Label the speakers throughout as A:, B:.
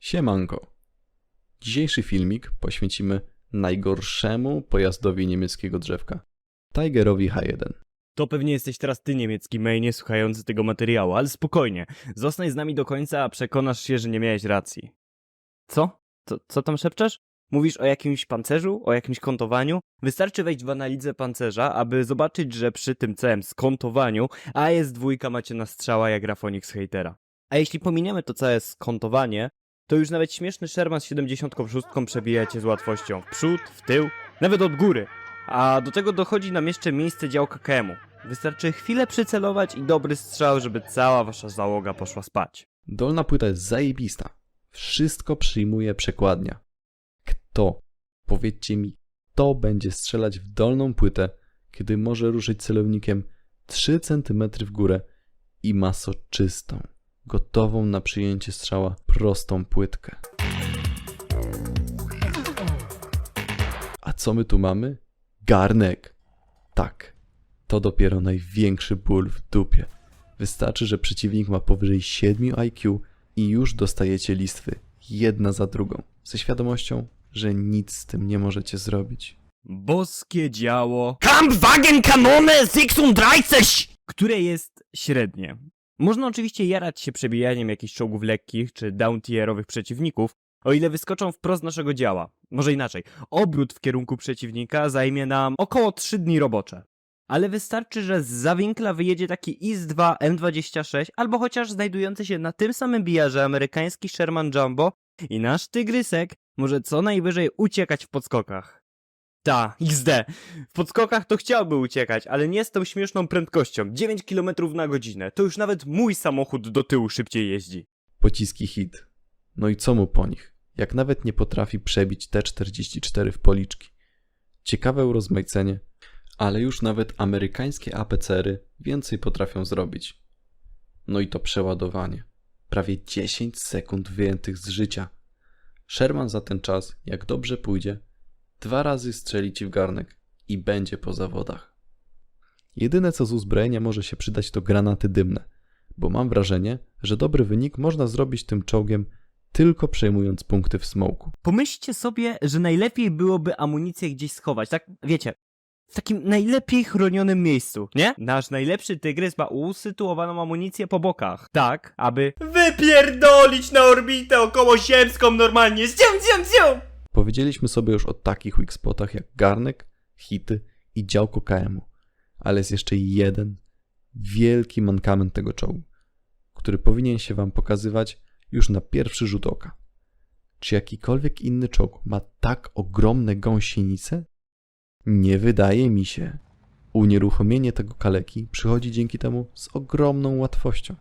A: Siemanko. Dzisiejszy filmik poświęcimy najgorszemu pojazdowi niemieckiego drzewka. Tigerowi H1.
B: To pewnie jesteś teraz ty, niemiecki mainie, słuchający tego materiału, ale spokojnie. Zostań z nami do końca, a przekonasz się, że nie miałeś racji. Co? Co, co tam szepczesz? Mówisz o jakimś pancerzu? O jakimś kątowaniu? Wystarczy wejść w analizę pancerza, aby zobaczyć, że przy tym całym skontowaniu AS2 macie na strzała jak Rafonix Hatera. A jeśli pominiemy to całe skontowanie, to już nawet śmieszny Sherman z 76 przebijacie z łatwością w przód, w tył, nawet od góry. A do tego dochodzi nam jeszcze miejsce działka KM-u. Wystarczy chwilę przycelować i dobry strzał, żeby cała wasza załoga poszła spać.
A: Dolna płyta jest zajebista. Wszystko przyjmuje przekładnia. Kto? Powiedzcie mi, kto będzie strzelać w dolną płytę, kiedy może ruszyć celownikiem 3 cm w górę i ma soczystą, gotową na przyjęcie strzała prostą płytkę. A co my tu mamy? Garnek. Tak, to dopiero największy ból w dupie. Wystarczy, że przeciwnik ma powyżej 7 IQ i już dostajecie listwy, jedna za drugą, ze świadomością, że nic z tym nie możecie zrobić.
B: Boskie działo,
C: Kampfwagenkanone 36!
B: które jest średnie. Można oczywiście jarać się przebijaniem jakichś czołgów lekkich czy down-tierowych przeciwników, o ile wyskoczą wprost naszego działa. Może inaczej, obrót w kierunku przeciwnika zajmie nam około 3 dni robocze. Ale wystarczy, że z zawinkla wyjedzie taki IS-2 M26 albo chociaż znajdujący się na tym samym bijarze amerykański Sherman Jumbo i nasz tygrysek może co najwyżej uciekać w podskokach. Ta, XD. W podskokach to chciałby uciekać, ale nie z tą śmieszną prędkością 9 km na godzinę. To już nawet mój samochód do tyłu szybciej jeździ.
A: Pociski hit. No i co mu po nich? Jak nawet nie potrafi przebić T-44 w policzki. Ciekawe urozmaicenie, ale już nawet amerykańskie APCR-y więcej potrafią zrobić. No i to przeładowanie. Prawie 10 sekund wyjętych z życia. Sherman za ten czas, jak dobrze pójdzie, dwa razy strzeli ci w garnek i będzie po zawodach. Jedyne co z uzbrojenia może się przydać to granaty dymne, bo mam wrażenie, że dobry wynik można zrobić tym czołgiem tylko przejmując punkty w smoku.
B: Pomyślcie sobie, że najlepiej byłoby amunicję gdzieś schować, tak wiecie, w takim najlepiej chronionym miejscu, nie? Nasz najlepszy tygrys ma usytuowaną amunicję po bokach, tak, aby
C: Wypierdolić na orbitę okołosiemską normalnie! Zium, zium, zium!
A: Powiedzieliśmy sobie już o takich weak spotach jak garnek, hity i działko KM-u, ale jest jeszcze jeden wielki mankament tego czołgu, który powinien się wam pokazywać już na pierwszy rzut oka. Czy jakikolwiek inny czołg ma tak ogromne gąsienice? Nie wydaje mi się. Unieruchomienie tego kaleki przychodzi dzięki temu z ogromną łatwością.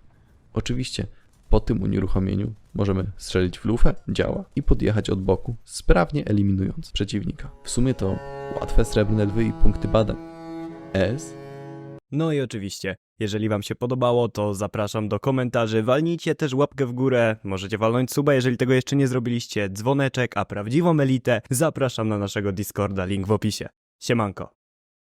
A: Oczywiście po tym unieruchomieniu możemy strzelić w lufę, działa, i podjechać od boku, sprawnie eliminując przeciwnika. W sumie to łatwe srebrne lwy i punkty badań. S
B: No i oczywiście, jeżeli wam się podobało, to zapraszam do komentarzy, walnijcie też łapkę w górę, możecie walnąć suba, jeżeli tego jeszcze nie zrobiliście, dzwoneczek, a prawdziwą elitę zapraszam na naszego Discorda, link w opisie. Siemanko.